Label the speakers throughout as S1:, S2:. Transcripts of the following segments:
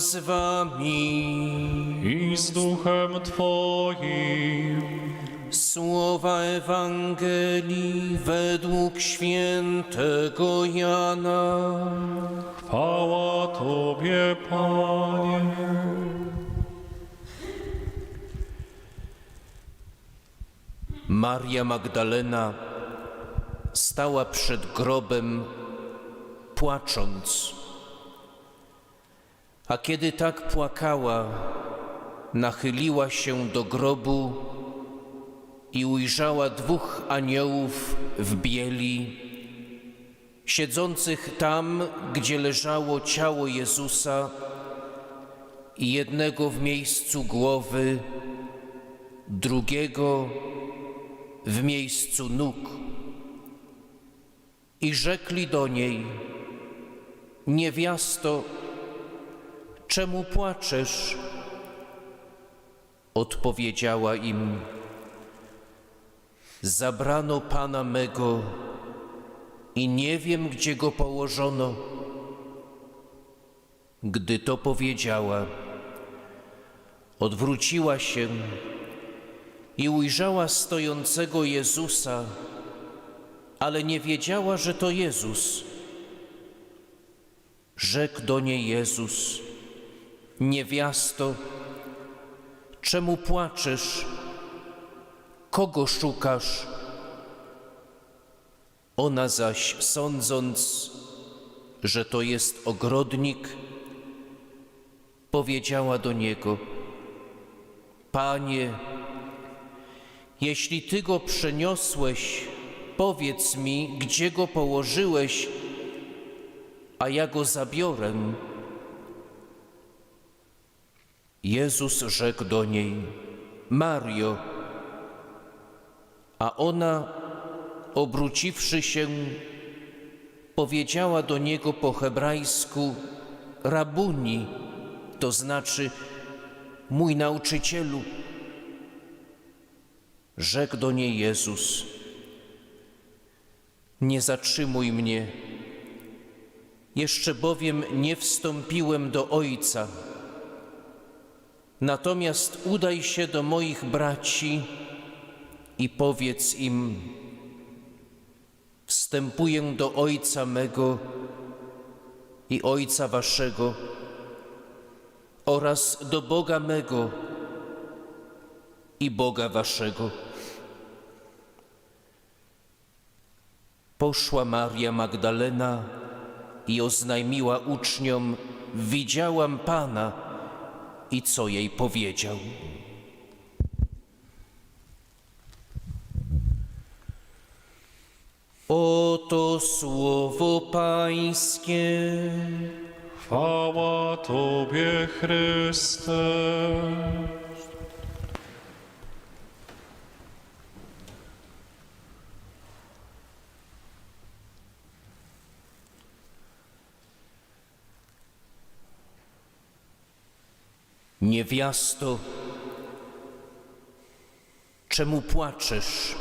S1: z wami.
S2: i z duchem Twoim.
S1: Słowa Ewangelii według świętego Jana.
S2: Chwała Tobie, Panie.
S1: Maria Magdalena stała przed grobem, płacząc. A kiedy tak płakała, nachyliła się do grobu i ujrzała dwóch aniołów w bieli, siedzących tam, gdzie leżało ciało Jezusa i jednego w miejscu głowy, drugiego w miejscu nóg. I rzekli do niej, niewiasto, czemu płaczesz? Odpowiedziała im, zabrano Pana mego i nie wiem, gdzie go położono. Gdy to powiedziała, odwróciła się i ujrzała stojącego Jezusa, ale nie wiedziała, że to Jezus. Rzekł do niej Jezus: Niewiasto, czemu płaczesz? Kogo szukasz? Ona zaś, sądząc, że to jest ogrodnik, powiedziała do niego: Panie, jeśli ty go przeniosłeś, powiedz mi, gdzie go położyłeś, a ja go zabiorę. Jezus rzekł do niej: Mario. A ona, obróciwszy się, powiedziała do niego po hebrajsku: Rabuni, to znaczy mój nauczycielu. Rzekł do niej Jezus: Nie zatrzymuj mnie, jeszcze bowiem nie wstąpiłem do Ojca. Natomiast udaj się do moich braci i powiedz im: Wstępuję do Ojca mego i Ojca waszego oraz do Boga mego i Boga waszego. Poszła Maria Magdalena i oznajmiła uczniom: Widziałam Pana i co jej powiedział. Oto słowo Pańskie.
S2: Chwała Tobie, Chryste.
S1: Niewiasto, czemu płaczesz?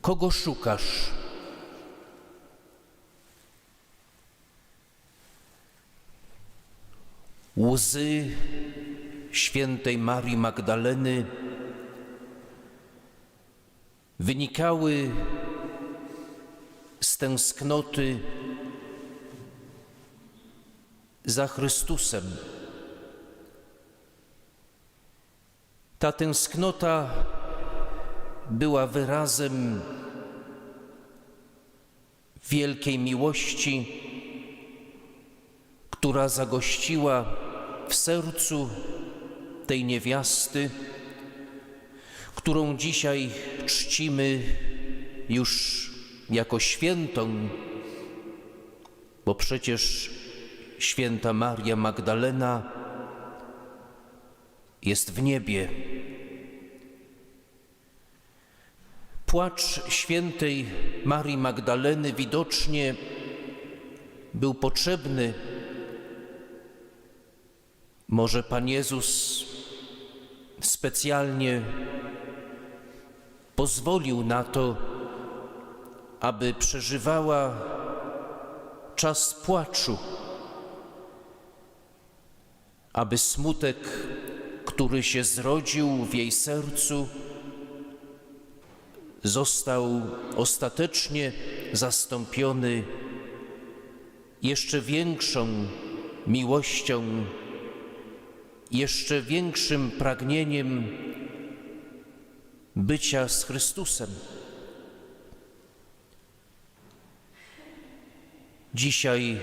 S1: Kogo szukasz? Łzy świętej Marii Magdaleny wynikały z tęsknoty za Chrystusem. Ta tęsknota była wyrazem wielkiej miłości, która zagościła w sercu tej niewiasty, którą dzisiaj czcimy już jako świętą, bo przecież święta Maria Magdalena jest w niebie. Płacz świętej Marii Magdaleny widocznie był potrzebny. Może Pan Jezus specjalnie pozwolił na to, aby przeżywała czas płaczu aby smutek, który się zrodził w jej sercu, został ostatecznie zastąpiony jeszcze większą miłością, jeszcze większym pragnieniem bycia z Chrystusem. Dzisiaj,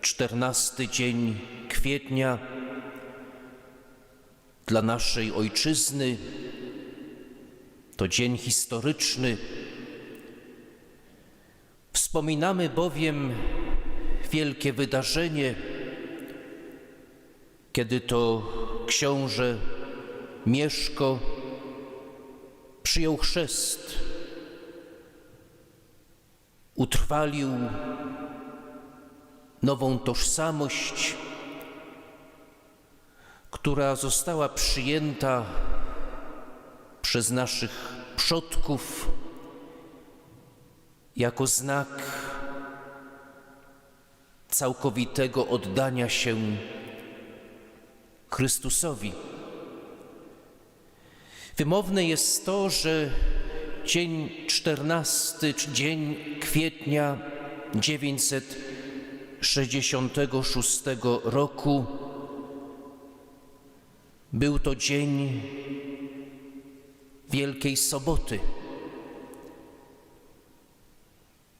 S1: czternasty dzień kwietnia, dla naszej ojczyzny to dzień historyczny. Wspominamy bowiem wielkie wydarzenie, kiedy to książę Mieszko przyjął chrzest, utrwalił nową tożsamość, która została przyjęta przez naszych przodków jako znak całkowitego oddania się Chrystusowi. Wymowne jest to, że dzień 14, dzień kwietnia 966 roku był to dzień Wielkiej Soboty.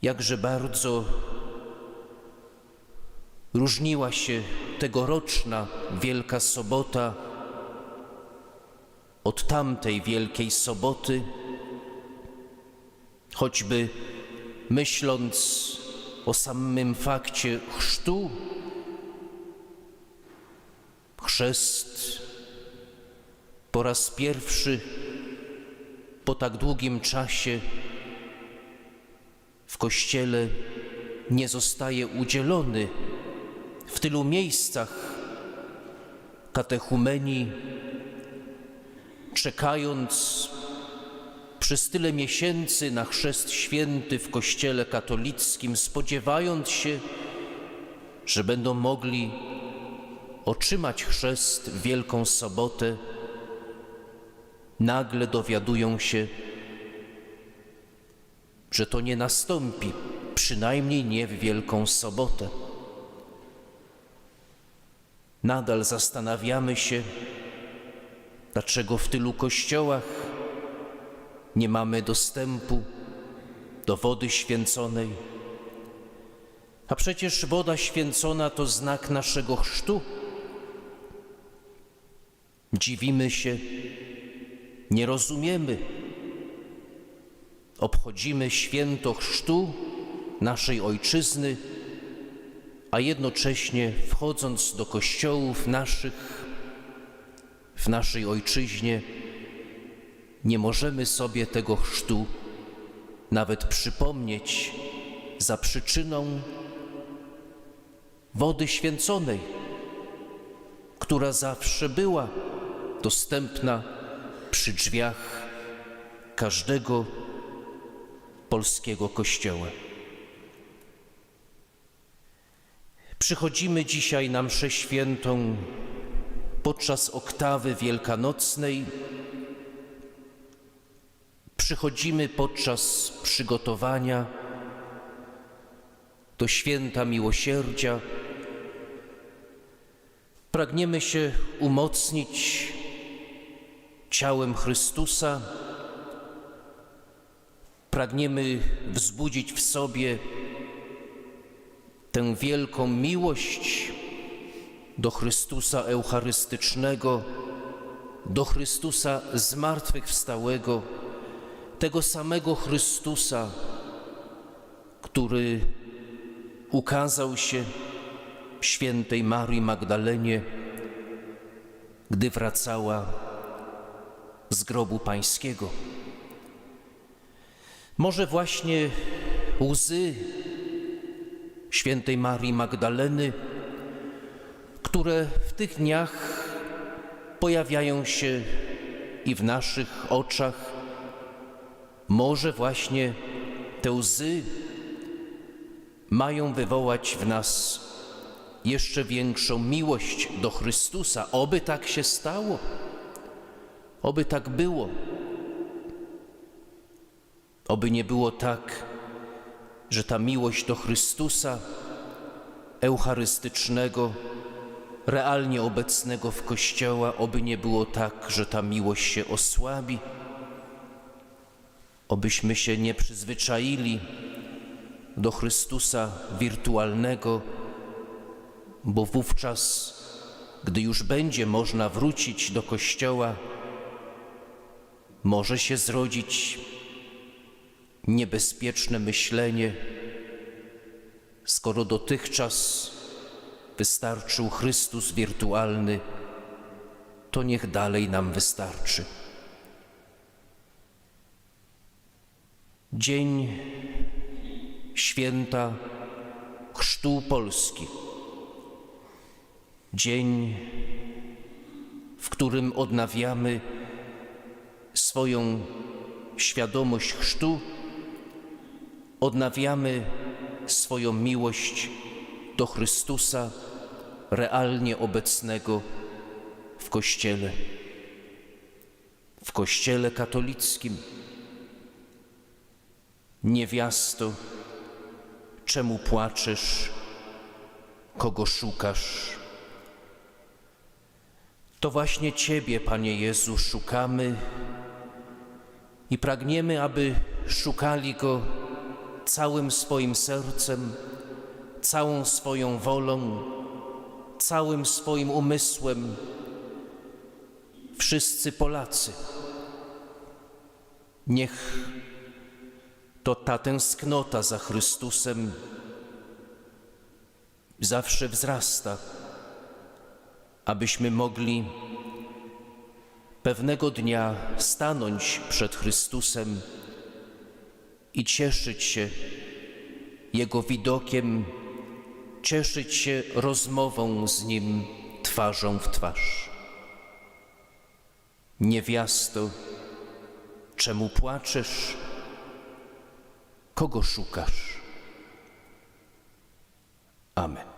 S1: Jakże bardzo różniła się tegoroczna Wielka Sobota od tamtej Wielkiej Soboty, choćby myśląc o samym fakcie chrztu, chrzest po raz pierwszy po tak długim czasie w Kościele nie zostaje udzielony. W tylu miejscach katechumenii, czekając przez tyle miesięcy na chrzest święty w Kościele katolickim, spodziewając się, że będą mogli otrzymać chrzest w Wielką Sobotę, nagle dowiadują się, że to nie nastąpi, przynajmniej nie w Wielką Sobotę. Nadal zastanawiamy się, dlaczego w tylu kościołach nie mamy dostępu do wody święconej. A przecież woda święcona to znak naszego chrztu. Dziwimy się, nie rozumiemy. Obchodzimy święto chrztu naszej ojczyzny, a jednocześnie wchodząc do kościołów naszych, w naszej ojczyźnie, nie możemy sobie tego chrztu nawet przypomnieć za przyczyną wody święconej, która zawsze była dostępna przy drzwiach każdego polskiego kościoła. Przychodzimy dzisiaj na mszę świętą podczas oktawy wielkanocnej. Przychodzimy podczas przygotowania do święta miłosierdzia. Pragniemy się umocnić ciałem Chrystusa. Pragniemy wzbudzić w sobie tę wielką miłość do Chrystusa Eucharystycznego, do Chrystusa zmartwychwstałego, tego samego Chrystusa, który ukazał się świętej Marii Magdalenie, gdy wracała z grobu pańskiego. Może właśnie łzy świętej Marii Magdaleny, które w tych dniach pojawiają się i w naszych oczach, może właśnie te łzy mają wywołać w nas jeszcze większą miłość do Chrystusa. Oby tak się stało. Oby tak było. Oby nie było tak, że ta miłość do Chrystusa eucharystycznego, realnie obecnego w Kościoła, oby nie było tak, że ta miłość się osłabi, obyśmy się nie przyzwyczaili do Chrystusa wirtualnego, bo wówczas, gdy już będzie można wrócić do Kościoła, może się zrodzić niebezpieczne myślenie, skoro dotychczas wystarczył Chrystus wirtualny, to niech dalej nam wystarczy. Dzień święta Chrztu Polski. Dzień, w którym odnawiamy swoją świadomość chrztu, odnawiamy swoją miłość do Chrystusa realnie obecnego w Kościele, w Kościele katolickim. Niewiasto, czemu płaczesz, kogo szukasz? To właśnie Ciebie, Panie Jezu, szukamy i pragniemy, aby szukali Go całym swoim sercem, całą swoją wolą, całym swoim umysłem. Wszyscy Polacy. Niech to ta tęsknota za Chrystusem zawsze wzrasta, abyśmy mogli pewnego dnia stanąć przed Chrystusem i cieszyć się Jego widokiem, cieszyć się rozmową z Nim twarzą w twarz. Niewiasto, czemu płaczesz? Kogo szukasz? Amen.